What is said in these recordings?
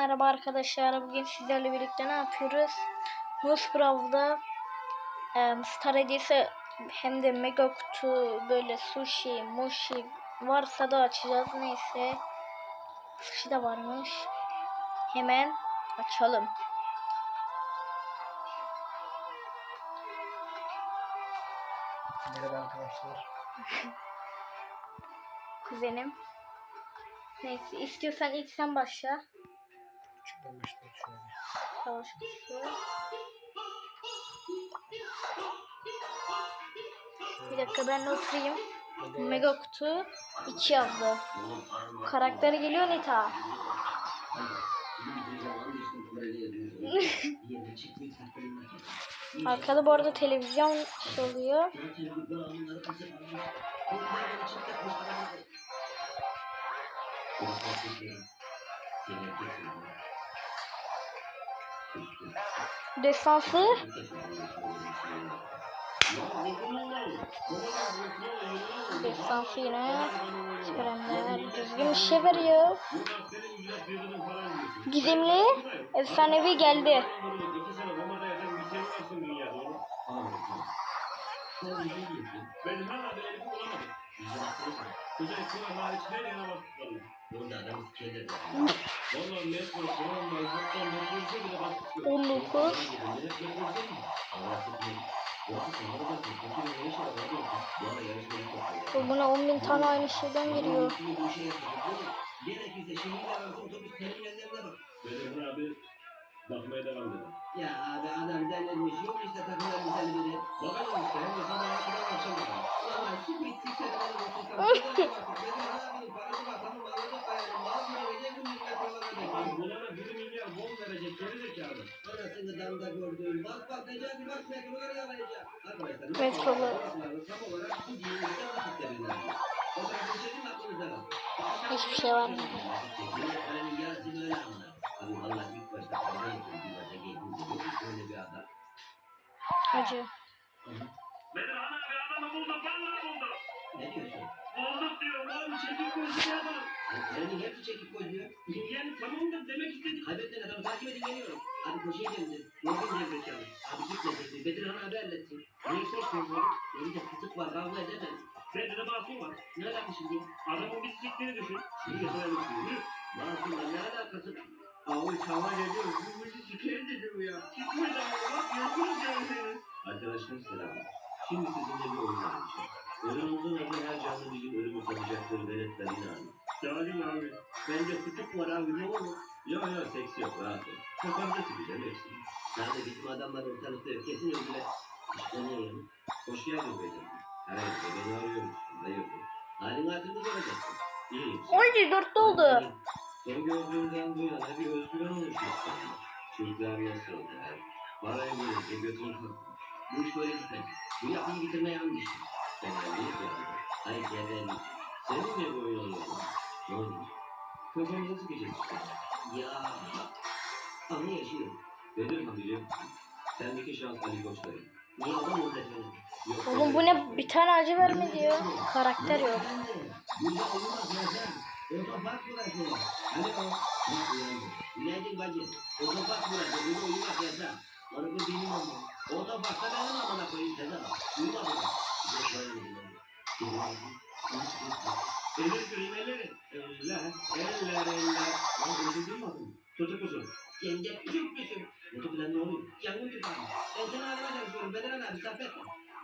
Merhaba arkadaşlar. Bugün sizlerle birlikte ne yapıyoruz? Nose Brawl'da em, Star Hediyesi hem de Mega Kutu böyle sushi, mushi varsa da açacağız. Neyse. Sushi de varmış. Hemen açalım. Merhaba arkadaşlar. Kuzenim. Neyse istiyorsan ilk sen başla. Küçükten başlayalım şöyle. Savaş kutusu. Bir dakika ben de oturayım. Mega kutu 2 yazdı. Karakteri geliyor Nita. Arkada bu arada televizyon oluyor. Destansı. Destansı yine. Süperenler düzgün bir şey veriyor. Gizemli. Efsanevi geldi. Ben hala bir elimi bulamadım. Kuzey Kıra hariç her yana baktık valla. Valla net var, Kur'an var, Hatta net görse bile baktık. 19. Bu Buna 10 bin tane aynı şeyden giriyor. Bakmaya devam edelim. Ya abi adam denilmiş yok işte takım elbiseli biri. Bakalım işte hem de akşam. Valla. Benim abinin parası var tamam bu millet Abi olamayacak. bunlara 1 milyar bon verecek geri zekalı. Anasını damda gördüğüm bas bas Necati bas metroları yalayacak. Arkadaşlar. Metrolar. Tam olarak bu dinimizde vakit devriler. O da bir şeyin aklınızda var. Hiçbir şey var mı? Hani yazın öyle anlar. İlk başta. Bir başa bir adam. Adamı vallahi. Ne diyorsun? Bulduk diyorum abi, çekik gözlü bir adam. Senin hepsi çekip koyuyor. Yani tamam da demek istedik. Kaybettiğin adamı takip edin geliyorum. Abi koşuya geldi. Yorgun gerizekalı. Abi gitme dedi. Bedirhan abi halletsin. Ne istiyorsun oğlum? Elinde kısık var. Kavga edemez. Bende de masum var. Ne alakası şimdi? Adamın bir siktiğini düşün. Bir getirelim şimdi. Masumla ne alakası? Abi tava ediyoruz. Bu bizi sikeri dedim ya. Çıkmayın ama bak yazıyoruz yani. Arkadaşlar selam. Şimdi sizinle bir oyun oynayacağım. Oyunumuzun adı her canlı bir gün ölümü tadacaktır veletler inanın. Geldim abi. Bence küçük var abi ne olur? Ya ya seks yok rahat ol. Kafamda çıkacağım hepsini. Nerede bizim adamlar ortalıkta yok. Kesin öldüler. İşte ne yani? Hoş geldin beyefendi. Hayır beni arıyormuşsun. Hayırdır? Halin hatırını soracaksın. İyiyim. Oy 4 oldu. Seni gördüğümden bu yana bir özgüven oluşmuş bende. Çocuklar nasıl? Parayı bulunca götünü kalkmış. Bu iş böyle gitmez. Bu yapıyı bitirmeye yanlış. Hayır cevherli. Seninle bir oyun oynayalım. Ne olur? Kafamıza sıkacağız işte. Ya. Anı yaşıyor. Bedirhan biliyor musun? Sendeki şans Ali Koç verin. Niye adam orada? Yok, Oğlum bu ne bir tane acı verme diyor. Karakter yok. Burada olmaz yazar. Otopark burası. Ne uyandı? Günaydın bacı. Otopark burası. Burada uyumak yasak. Araba benim ama. Otoparkta benim amına koyayım yazar. Uyuma burada. Böyle bir şey. Eller. Eller, eller. Lan öyle duymadın mı? Çocuk musun? Kendi küçük müsün? Mutlu falan ne oluyor? Yangın çıkarmış. Ben seni aramaya çalışıyorum. Beden abi sapet.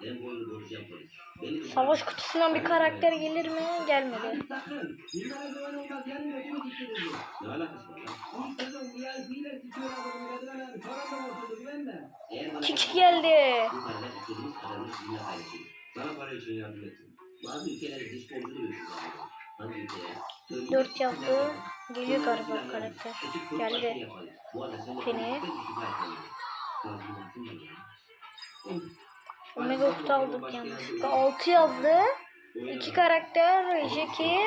Ben bu oyunu polis. Bir Savaş kutusundan bir karakter gelir mi? Gelmedi. Sakın. Yıllara güven olmaz. Yarın ödümü siktirir. Ne alakası var lan? Bu sezon VIP'ler sikiyor adamı. Beden abi. Param da ortada güvenme. Kiki geldi. Bu parayla istediğimiz kadarını sizinle paylaşayım. Sana para için yardım ettim. Bazı ülkelere dış borcu duyuyorsunuz abi. Hangi ülkeye? Söyleyeyim. Dört yazdı. Geliyor galiba karakter. Geldi. Penny. Omega kutu aldık yanlışlıkla. 6 yazdı. İki karakter. Jackie. Şey?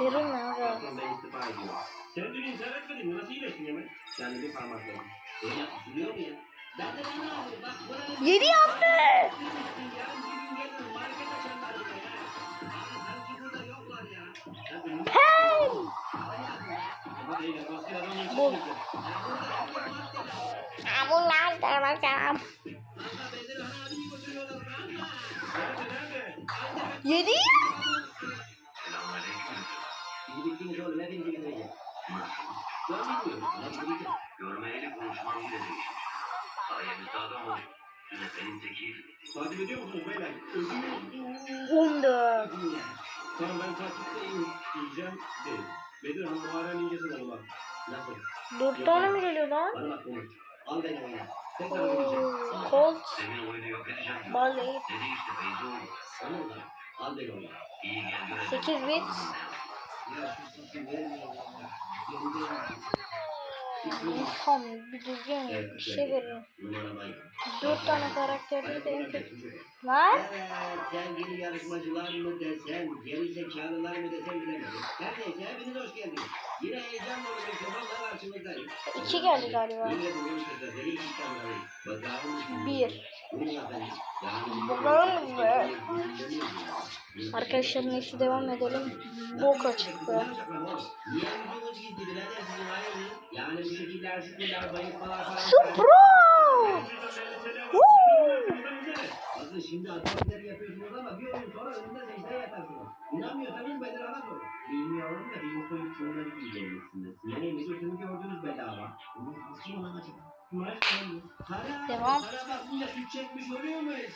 Derin abi. Sen dün intihar etmedin mi? Nasıl iyileştin hemen? Yani bir parmakla. Öyle yapılıyor mu ya? Ben de ben abi bak buraya... 7 yazdı. Yarın bir gün gelirim market açarlar buraya. Abi sanki burada yoklar ya. Ya benim- Hey! Bul. Aa, bunlar da bakalım. Yedi. Yine değişmiş. On dört. Tane mi geliyor lan? Bana bak. Oo, Colt. Senin. 8 bit. İnsan düzgün bir şey aynı. Dört tane karakterde de en kötü. Lan? Evet, sevgili yarışmacılar mı desem, geri zekalılar mı desem bilemedim. Her neyse hepiniz hoş geldiniz. Yine heyecan dolu bir zamanla karşınızdayım. İki geldi galiba. Yine bugün size deli bir kamerayı. Bakalım. Bir. Yani Bakalım be. Arkadaşlar neyse devam edelim. Boka çıktı. Niye yüzünüz gizli birader sizin hayırdır? Yani bu şekiller şükürler bayılmalar falan. Supro! Şimdi aktiviteleri yapıyorsunuz ama bir oyun sonra önünde secdeye yatarsınız. İnanmıyorsanız Bedirhan'a sorun. Bilmiyorum da benim soyup şunları giyeceğimizsiniz. Nereye götünü gördünüz bedava. Kim olacak? Para, Devam. para bakınca süt çekmiş oluyor muyuz?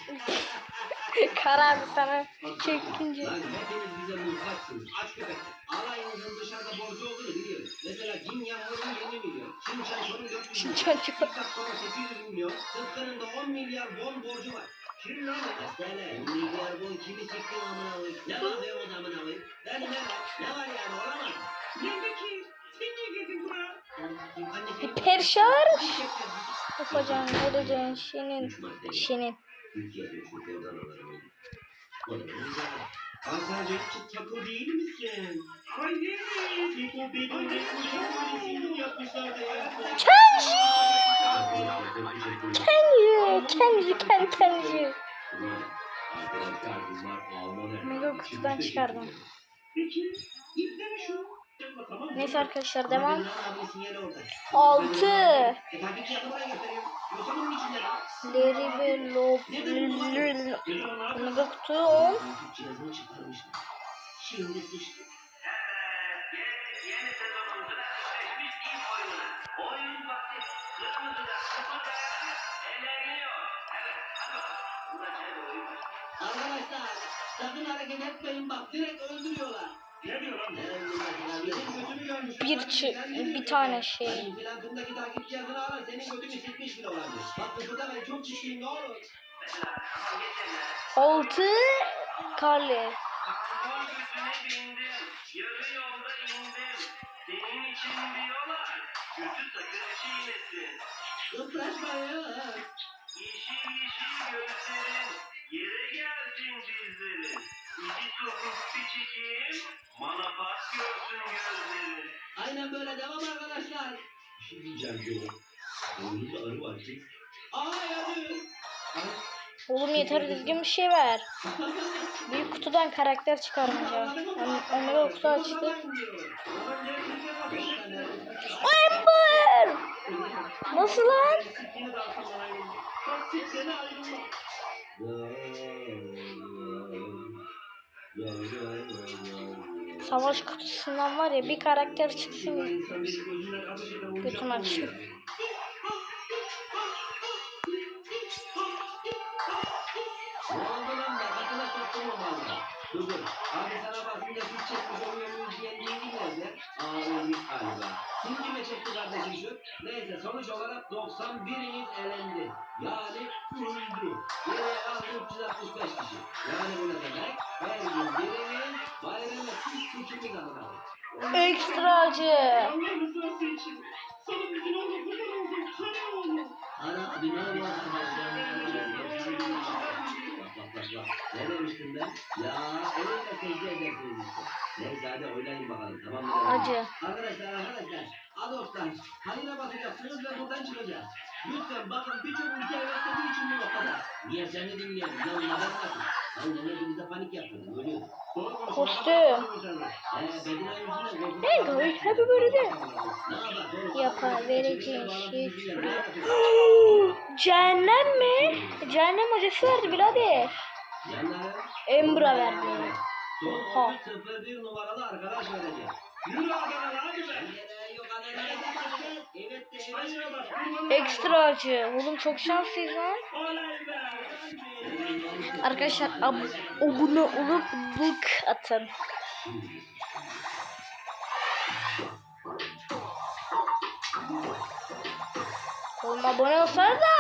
Kara bir sana çekince. Lan hepiniz bize muhtaçsınız. Aç köpek. Alayınızın dışarıda borcu olduğunu biliyoruz. Mesela Cin Yağmur'un 20 milyon. Çin Çanço'nun 4 milyon. Çin. Dikkat sonra 800 milyon. Sıtkı'nın da 10 milyar bon borcu var. Kim lan. 10 milyar bon kimi siktin amına koyayım? Ne var be o da amına koyayım? Ben ne var? Ne var yani olamaz. Nerede ki? Sen niye buraya? Perşar. Yapacağım edeceğin değil misin? Böyle yapmışlardı ya. Kenji! Kenji! Kenji Ken Kenji. Mega kutudan çıkardım. Peki. İple mi şu? Neyse arkadaşlar devam. Abi sinyali orada. Altı. E takipçi yakı buraya gösteriyor. Yoksa bunun içinde lan. Larry ve. Bedirhan abi. Mega kutu 10. Takipçi yazını çıkarmışlar. Şimdi sıçtı. Şey. Arkadaşlar sakın hareket etmeyin bak direkt öldürüyorlar. Bir çı- bir tane şey. Senin plantındaki takipçi yazını alın senin götünü sikmiş bile olabilir. Bak bu burada ben çok ciddiyim ne olur. Mesela tamam geçenler. 6. Carly. Karbon götüne bindim. Yarı yolda indim. Senin için diyorlar. Kötü sakın çiğnesin. Kıpraşma ya. Yeşil yeşil gözlerin. Yere gelsin dizlerin. İki topuk bir çekeyim. Malafat görsün gözlerin. Aynen böyle devam arkadaşlar. Bir şey diyeceğim Joe. Boynuzda arı var ki. Ay hadi. Oğlum yeter düzgün bir şey ver. Büyük kutudan karakter çıkarmayacağım. Yani Omega kutu açtı. Amber! Nasıl lan? Savaş kutusundan var ya bir karakter çıksın ya. Götüm malı. Dur dur. Abi sana basınca süt çekmiş oluyor muyuz diyen değil nerede? Aa ölmüş galiba. Kim kime çekti kardeşim şu? Neyse sonuç olarak 91'iniz elendi. Yani öldü. Geriye kaldı 365 kişi. Yani bu ne demek? Her gün biriniz bayramda süt çekimi kazanır. Ekstra acı. Allah rızası için. Sana bütün oğlum oldum. Kara oğlum. Ana abi ne oldu arkadaşlar? Ne demiştim ben? Ya elinle secde edersiniz işte. Neyse hadi oynayın bakalım tamam mı? Acı. Arkadaşlar arkadaşlar. Adoklar. Halime basacaksınız ve buradan çıkacağız. Lütfen bakın birçok ülke evet dediği için bu noktada. Niye seni dinleyelim? Ya neden korkup- Ben gayet happy böyle yapar? Vereceğin şey? Cehennem mi? Cehennem hocası verdi birader. Embra verdi. Son Oha. 01 numaralı arkadaş verecek. Yürü Adana hadi be. Ekstra acı. Oğlum çok şanslıyız. Arkadaşlar ab abone olup like atın. Oğlum abone olsanız da.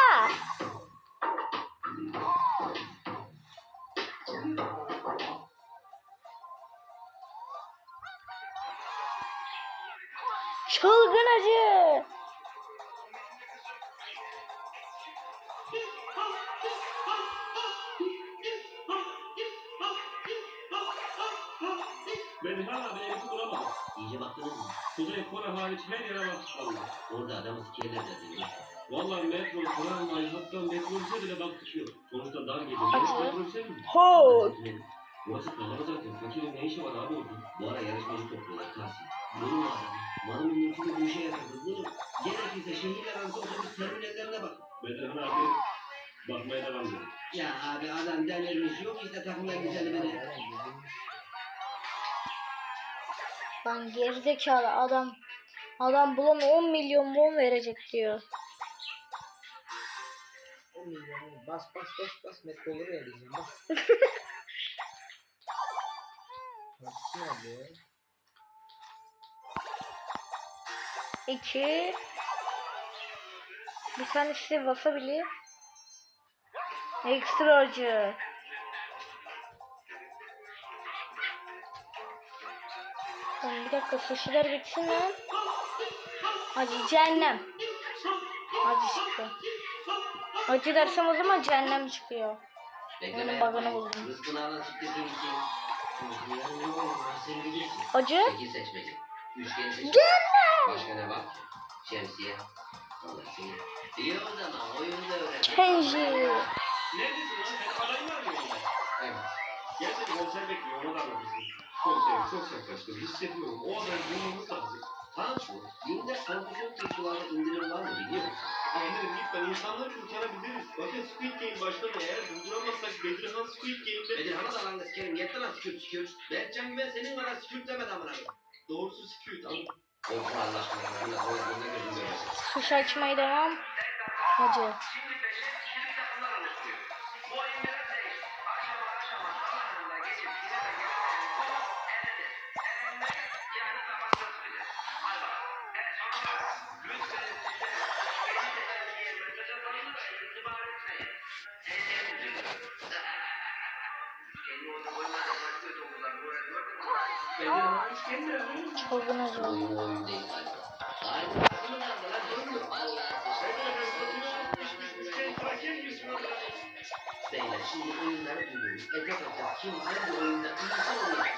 Orada adamı sikerler zaten. Vallahi metro, tramvay, hatta metrobüse bile baktık yok. Sonuçta dar geliyor. Acı. Metrobüse mi? Ho. Burası pahalı zaten. Fakirin ne işi var abi orada? Bu ara yarışmacı topluyorlar Tahsin. Bunun adam. Malın mülkünü bu işe yatırdı. Bunu gerekirse şehirler arası otobüs terminallerine bak. Bedirhan abi bakmaya devam ediyor. Ya abi adam delirmiş. Yok işte takımdan güzeli beni. Lan gerizekalı adam. Adam bulama 10 milyon bon verecek diyor. 10 milyon. Bas bas bas bas. Olur ya diyeceğim. Bas. Ya? 2 Bir tanesi wasabi. Ekstra acı. Oğlum bir dakika sushiler bitsin lan. Acı cehennem. Acı çıktı. Acı dersem o zaman cehennem çıkıyor. Benim bug'ını buldum. Ne. Acı. Seç. Başka ne var? Şemsiye. İyi o zaman oyunu da öğren. Kenji. Lan? Adayı mı arıyorlar? Evet. Gerçekten konser bekliyor. Ona da anlatırsın. Konser çok yaklaştı. Hissediyorum. O adayı bulmamız lazım. Tansu, günde konfusyon tuşçularda indirim var mı biliyor musun? Eminim lütfen insanları kurtarabiliriz. Bakın Squid Game başladı. Eğer durduramazsak Bedirhan Squid Game'de... Bedirhan'a da lan da sikerim. Yeter lan sikürt sikürt. Berkcan Güven senin kadar sikürt demedi amına koyayım. Doğrusu Squid ama... Olsun Allah aşkına. Allah Allah gözüm görmesin. Sushi açmaya devam. Acı. Şimdi beşer kişilik takımlar oluşturuyor. Bu. Aşama aşama zamanında geçip konu Vallahi. Beyler şimdi oyunları duyuyoruz. Etap etap kim hangi oyunda iyisi.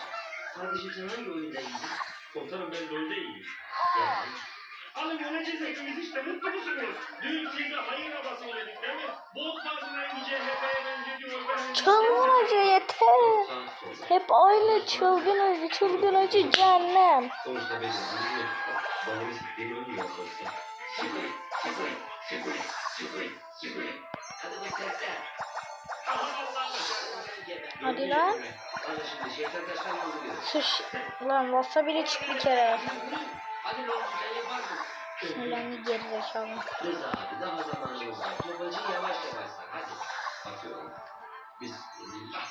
Kardeşim sen hangi oyunda iyisin? Komutanım ben LoL'de iyiyim. Yani. Yöneceğiz hepimiz işte mutlu musunuz? Dün size hayır havası yedik değil mi? Bot bazına ince HP'ye benzediyor. Ben Çılgın acı yeter. Hep aynı çılgın acı, çılgın acı cehennem. Sonuçta benim sonuçta. Hadi lan. Sushi. Lan wasabi çık bir kere. Hadi lan sen yaparsın. Selamı gerizekalı. Rıza abi daha zamanımız var. Topacı yavaş yavaş sar. Hadi. Bakıyorum. Bismillah.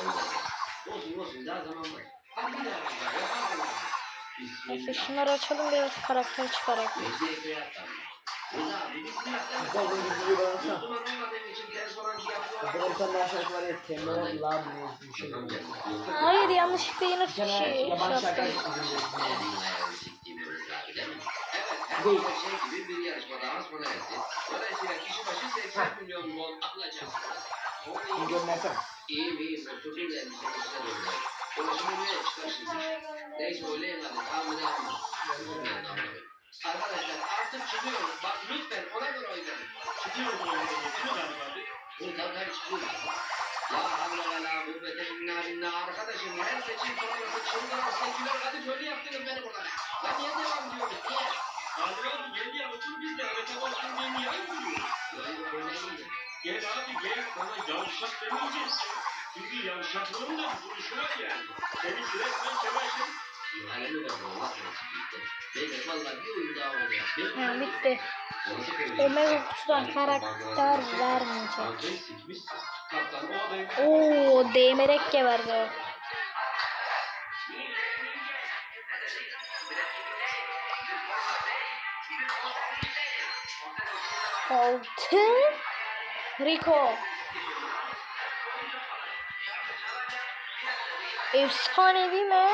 Allah. Olsun olsun daha zaman var. Hadi yaparsın. Neyse şunları açalım biraz karakter çıkarak. Şey ya. Şey. Hayır yanlışlıkla yine şarkı yaptım. Her şey gibi bir yarışma daha sona erdi. Dolayısıyla kişi başı 80 milyon won alacaksınız. Bir Onu görmezsem. İyiyim iyiyim. Oturdum elbisenin içine döndüm. Ulaşımı ne çıkar şimdi? Neyse oynayın hadi. Tahmin etme. Arkadaşlar artık çıkıyoruz. Bak lütfen ona göre oynayın. Çıkıyoruz oyunu. Değil mi galiba? Buradan ben çıkıyorum. La havle ve la kuvvete illa billah arkadaşım her seçim sonrası çılgın seküler kadın şöyle yaptınız beni burada. Lan niye devam diyoruz niye? Hadi abi gel ya otur biz de evet olsun diye niye ayrılıyoruz? Böyle böyle iyi. Gel abi gel sana yavşak demeyeceğiz. Çünkü yavşaklığın da duruşu var yani. Senin resmen. Alemi ver Allah bitti. Beyler valla bir oyun daha. Ben- Ha, bitti. Omega kutudan karakter vermeyecek. Kankayı sikmiş. Kaptan o adayı. Oo, değmerek geberdi. Altı. Rico. Efsanevi mi?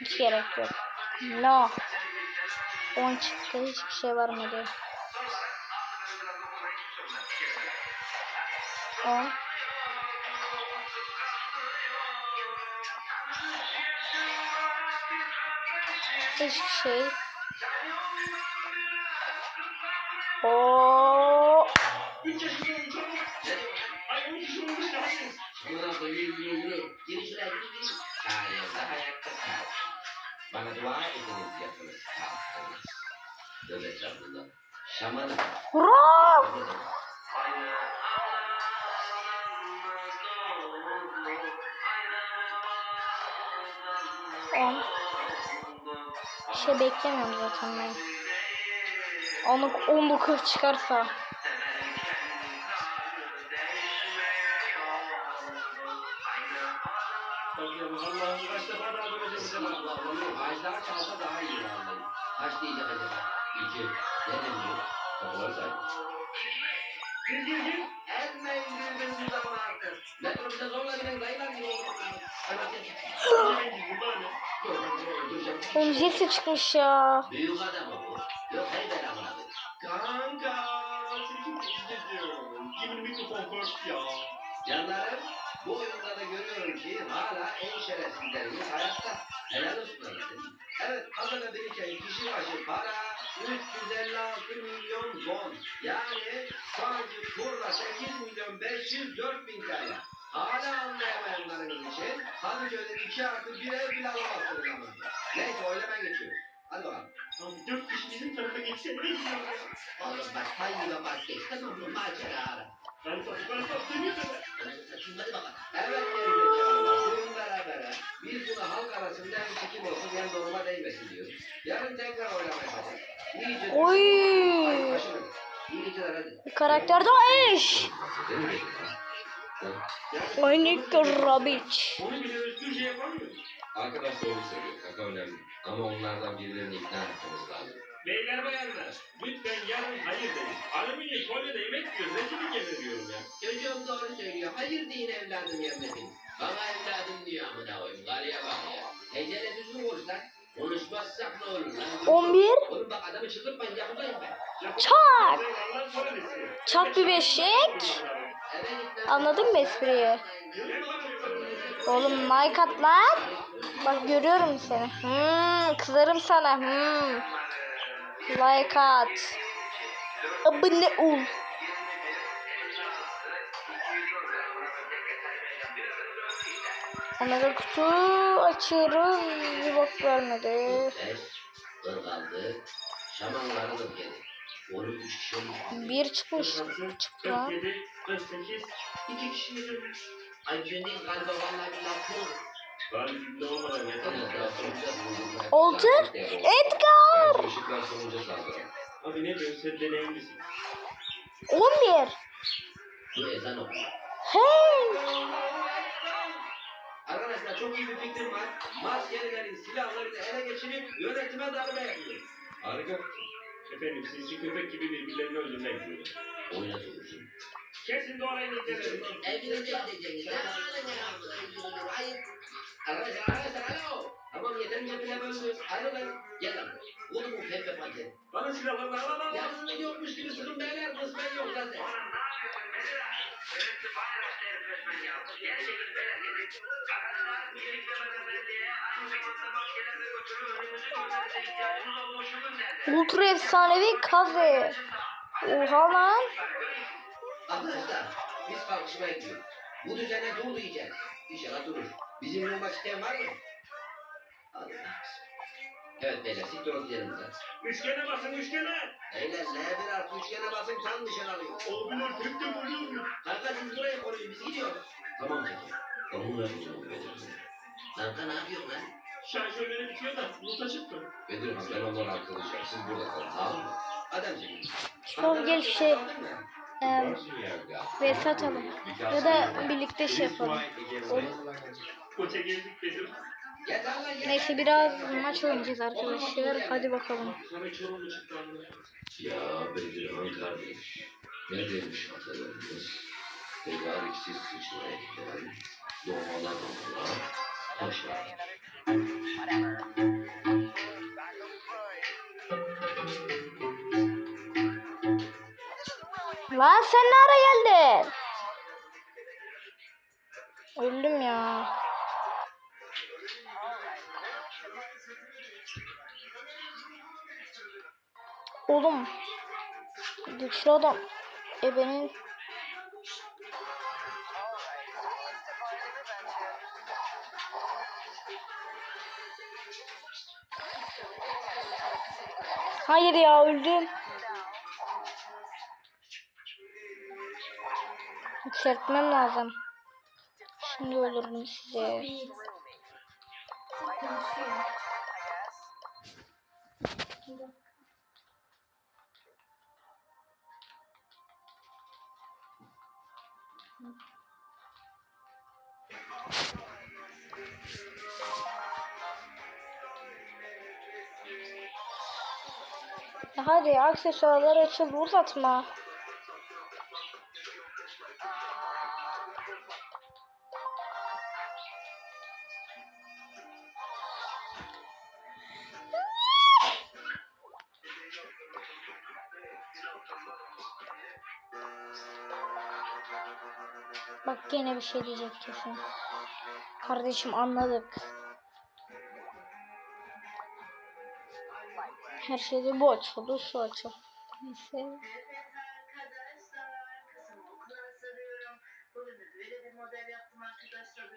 Hiç gerek yok. No. 10 çıktı hiçbir şey vermedi. 10. Sayende ayakta kal. Bana dua ediniz yapınız. Kalkınız. Tövbe estağfurullah. Şamanı. Hurra! Şey beklemiyorum zaten ben. Onu 19 çıkarsa. Kaç diyecek. Oğlum Jesse çıkmış ya. Büyük adam bu. Yok koyayım. Kanka. Kimin mikrofon koş ya. Canlarım bu oyunda da görüyorum ki hala en şerefsizlerimiz hayatta. Helal olsun. Evet adada biriken kişi başı para 356 milyon won. Yani anki kurla 8 milyon 504 bin TL. Hala anlayamayanlarınız için Kadıköy'de 2 artı 1 ev bile alamazsınız ama. Neyse oylama geçiyoruz. Hadi bakalım. Lan dört kişi bizim tarafa geçse ne gidiyor ya? Oğlum bak hayır bak geç tamam mı macera ara. Ben top ben top demiyorum. Hadi bakalım. Evet gerizekalılar. Bugün beraber bir kula halk arasında hem çekim olsun hem dolma değmesin diyoruz. Yarın tekrar oylama yapacağız. İyice Oy. Hadi. Karakter daha eş. Oynayık Rabic. Yapamıyoruz. Arkadaş doğru söylüyor. Kaka önemli. Ama onlardan birilerini ikna etmemiz lazım. Beyler bayanlar, lütfen yarın hayır deyin. Alüminyum folyede yemek yiyor, rezillik yemin ya. Çocuğum doğru söylüyor. Hayır deyin evladım yemedim. Bana evladım diyor amına koyayım. Gariye bak ya. Hecele düzgün konuş lan. Konuşmazsak ne olur lan? 11. Oğlum bak adamı çıldırtmayın yakındayım ben. Çak. Çak bir beşik. Anladın mı espriyi? Oğlum like at lan. Bak görüyorum seni. Hmm, kızarım sana. Hmm. Like at. Abone ol. Omega kutu açıyoruz. Bir bak vermedi. Şamanları da geldi. Bir çıkmış. Çıktı lan. 47, 48. İki kişi yedirmiş. Ay bir değil galiba vallahi bir laf yok. Ben ne olmadan yeter. Oldu. Edgar. Işıklar sonunca saldırı. Abi ne diyorsun sen deneyimlisin. 11. Bu ezan okuyor. Hey. Arkadaşlar çok iyi bir fikrim var. Maskelilerin silahlarını ele geçirip yönetime darbe yapıyor. Harika. Efendim sizce köpek gibi birbirlerini öldürmek istiyorlar. Oynatılmışım. Kesin doğrayın ülkeleri. Evinize gideceğiniz. Hayır. Arkadaşlar arkadaşlar alo. Tamam yeterince bile böldük. Ayrılın. Gel lan. Oğlum bu pembe pati. Bana silahlarını al al al. Yalnız yokmuş gibi sıkın beyler. Kısmen yok zaten. Ultra efsanevi kafe. Oha lan. Arkadaşlar Biz kalkışmaya gidiyoruz. Bu düzene dur diyeceğiz. İnşallah durur. Bizim yolmak isteyen var mı? Allah Evet beyler siktir ol gidelim buradan. Üçgene basın üçgene. Beyler L1 artı üçgene basın tam nişan alıyor. Abiler tek de vuruyor. Kanka siz buraya koruyun biz gidiyoruz. Tamam peki. Onunla yapacağım Bedir. Kanka ne yapıyorsun lan? Şarjörleri bitiyor da luta çıktı. Bedir ben onları arkadaşlar. Siz burada kalın tamam mı? Ademciğim. Şov gel şey em, vs atalım. Ya da birlikte şey yapalım. Olur. Koça geldik Bedir. Neyse biraz maç oynayacağız arkadaşlar. Hadi bakalım. Ya Bedirhan kardeş. Ne demiş atalarımız? Tevariksiz sıçraya giden doğmadan olana taşlar. Lan sen ne ara geldin? Öldüm ya. Oğlum. Güçlü adam. Ebenin. Hayır ya öldüm. Yükseltmem lazım. Şimdi olurum size. Ya Hadi aksesuarlar açıl uzatma. Bak gene bir şey diyecek kesin. Kardeşim anladık. Her şeyde bu açıldı, şu açıldı. Neyse. model yaptım arkadaşlar.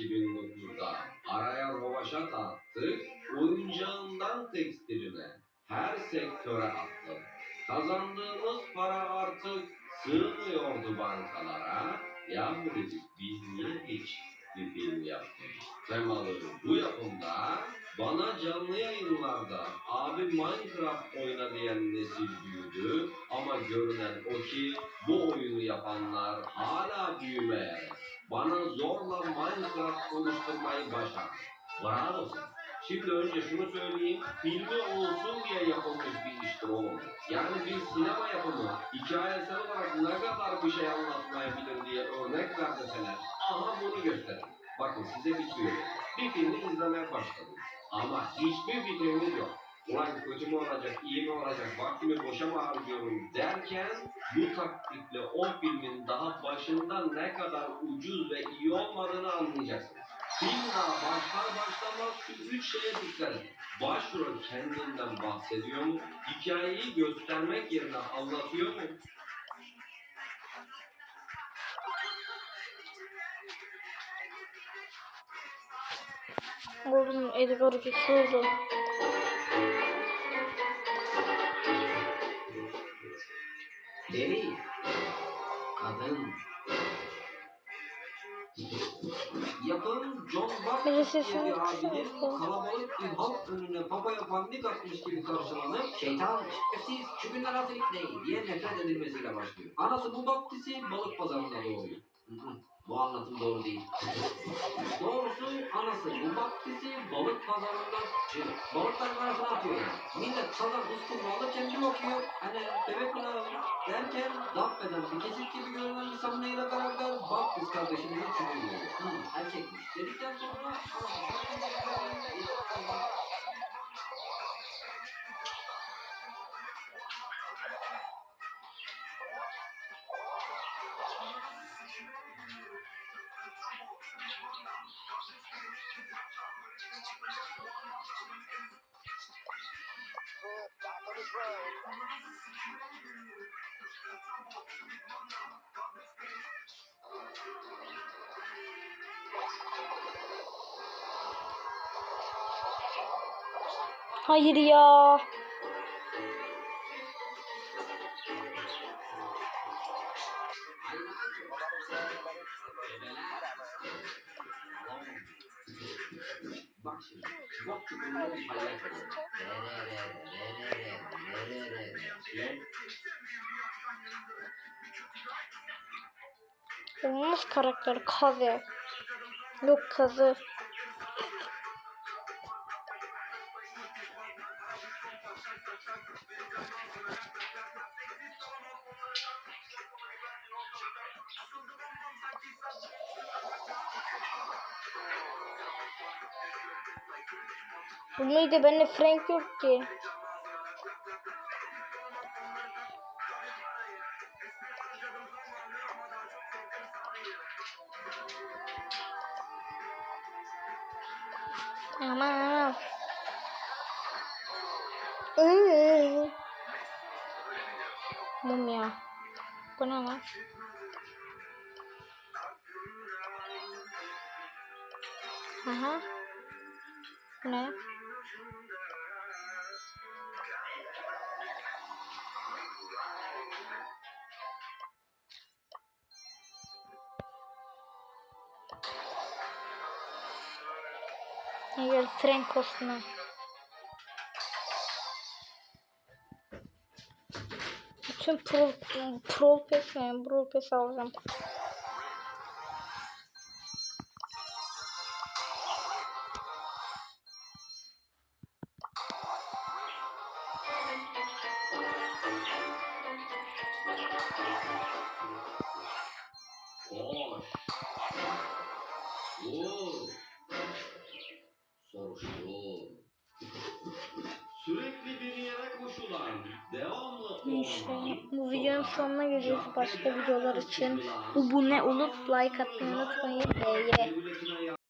2009'da. Araya rovaşat attık. Oyuncağından tekstiline. Her sektöre attık. Kazandığımız para artık sığmıyordu bankalara. Ya bu dedik biz niye hiç bir film yaptık? Temalı bu yapımda bana canlı yayınlarda abi Minecraft oyna diyen nesil büyüdü ama görünen o ki bu oyunu yapanlar hala büyümeye, bana zorla Minecraft konuşturmayı başar. Sana. Şimdi önce şunu söyleyeyim, filmi olsun diye yapılmış bir iştir oğlum. Yani bir sinema yapımı, hikayesel olarak ne kadar bir şey anlatmayabilir diye örnek ver deseler, aha bunu gösterin. Bakın size bir tüyo. Bir filmi izlemeye başladım. Ama hiçbir fikriniz yok. Ulan kötü mü olacak, iyi mi olacak, vaktimi boşa mı harcıyorum derken bu taktikle o filmin daha başında ne kadar ucuz ve iyi olmadığını anlayacaksınız. Film daha başlar başlamaz şu üç şeye dikkat edin. Başrol kendinden bahsediyor mu? Hikayeyi göstermek yerine anlatıyor mu? Oğlum Edgar güçlüydü. Deri, kadın. Yapım John seni abinin kalabalık bir halk önüne papaya pandik atmış gibi karşılanıp Şeytan şerefsiz günler hazırlık değil diye nefret edilmesiyle başlıyor. Anası bu Baptist'i balık pazarında doğuruyor. Bu anlatım doğru değil. Doğrusu anası bu baktisi balık pazarından çıkıyor. Balıkların arasına atıyor yani. Millet pazar uskumru alırken bir bakıyor. Hani bebek mi lazım derken dampeden bir kesik gibi görünen bir samineyle beraber baktis kardeşimizi çıkıyor. Hı, erkekmiş. Dedikten sonra Thank şey you. Hayır ya. Nasıl karakter? Kazı. Yok kazı. Bu neydi? Bende Frank yok ki. Aha. Bu ne? Gel Frank kostümü. Bütün pro, pro pes mi? Pro pes alacağım. için bu bu ne olup like atmayı unutmayın. Ee,